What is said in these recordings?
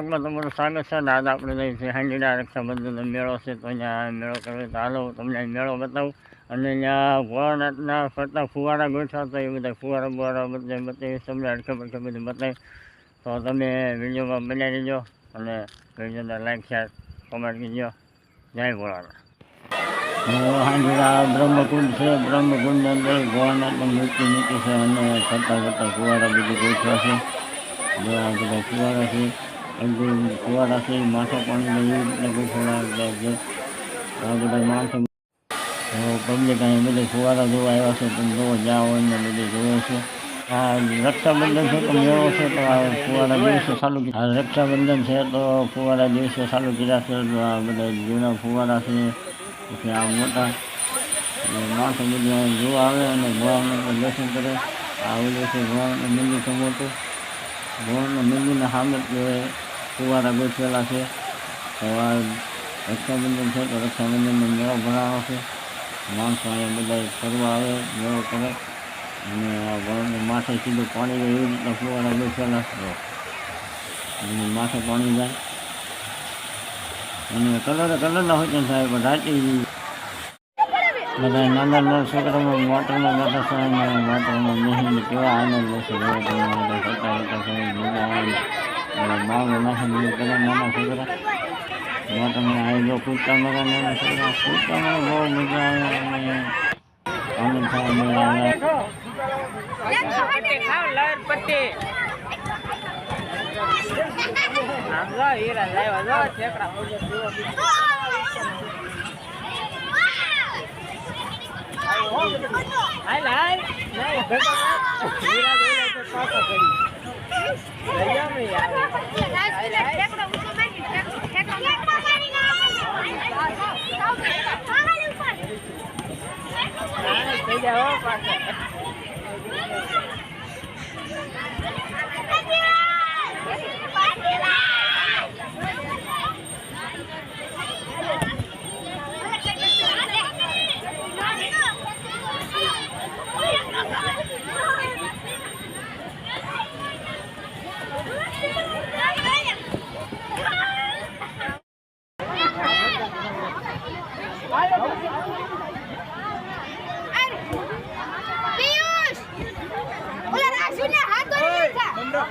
બ્લોગમાં તમારું સ્વાગત છે આજ આપણે છીએ. હાંડીડા રક્ષાબંધનનો મેળો છે તો અહીંયા મેળો કરવો તો હાલો તમને અહીં મેળો બતાવું. અને અહીંયા ભોળાનાથના ફરતા ફુવારા ગોઠવા તો એ બધા ફુવારા બુવારા બધા બતાવીશ તમને અડખે પડખે બધું બતાવીશ તો તમે વિડીયોમાં બનાવી દેજો અને વિડીયોને લાઈક, શેર, કોમેન્ટ કરજો. જય ભોળાનાથ. હાંડીડા બ્રહ્મકુંડ છે. બ્રહ્મકુંડની અંદર ભોળાનાથની મૂર્તિ મૂકી છે અને ફરતા ફરતા ફુવારા બધું ગોઠવા છે. બધા ફુવારા છે. એકદમ ફુવારા છે માથે પાણી ગોઠવેલા છે આ બધા માણસો પબ્લિક અહીં બધે ફુવારા જોવા આવ્યા છે તમે જોવો જાઓ એમને બધે જોવે છે આ રક્ષાબંધન છે તો મેળો છે તો આ ફુવારા દિવસે ચાલુ આ રક્ષાબંધન છે તો ફુવારા દિવસે ચાલુ કર્યા છે તો આ બધા જૂના ફુવારા છે પછી આ મોટા માણસો બધું જોવા આવે અને ભગવાનનું દર્શન કરે આ બધું છે ભગવાનનું મંદિર છે મોટું ભગવાનના મંદિરના સામે ફુવારા ગોઠવેલા છે. સવાર રક્ષાબંધન છે તો રક્ષાબંધનનો મેળો ભરાવો છે. માણસો અહીંયા બધા ફરવા આવે, મેળો કરે અને માથે સીધું પાણી જાય એવી રીતના ફુવારા ગોઠવેલા છે. અને માથે પાણી જાય. અને કલર કલરના હોય સાહેબ, પણ રાતે બધા નાના નાના છોકરામાં મોટરમાં બેઠા સમયમાં મોટરમાં બેસીને કેવા આનંદ લેશે બધા કરતા કરતા છે મજા આવે અને બાવને નાખે બધું કરે નાના છોકરા મોટરમાં આવી જો કૂદતા મારા નાના છોકરા કૂદતામાં બહુ મજા આવે અને આનંદ થાય અને ખાવ લહેર પટ્ટી હીરા લાવ્યા જો ઠેકડા મુજબ જુઓ હાલ હાલ નહીં ભેગો ના. હીરા જોઈ તો પાછો કરી દરિયા મેં યાર નાની થઈ જાય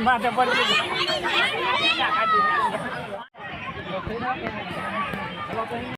માથે પડી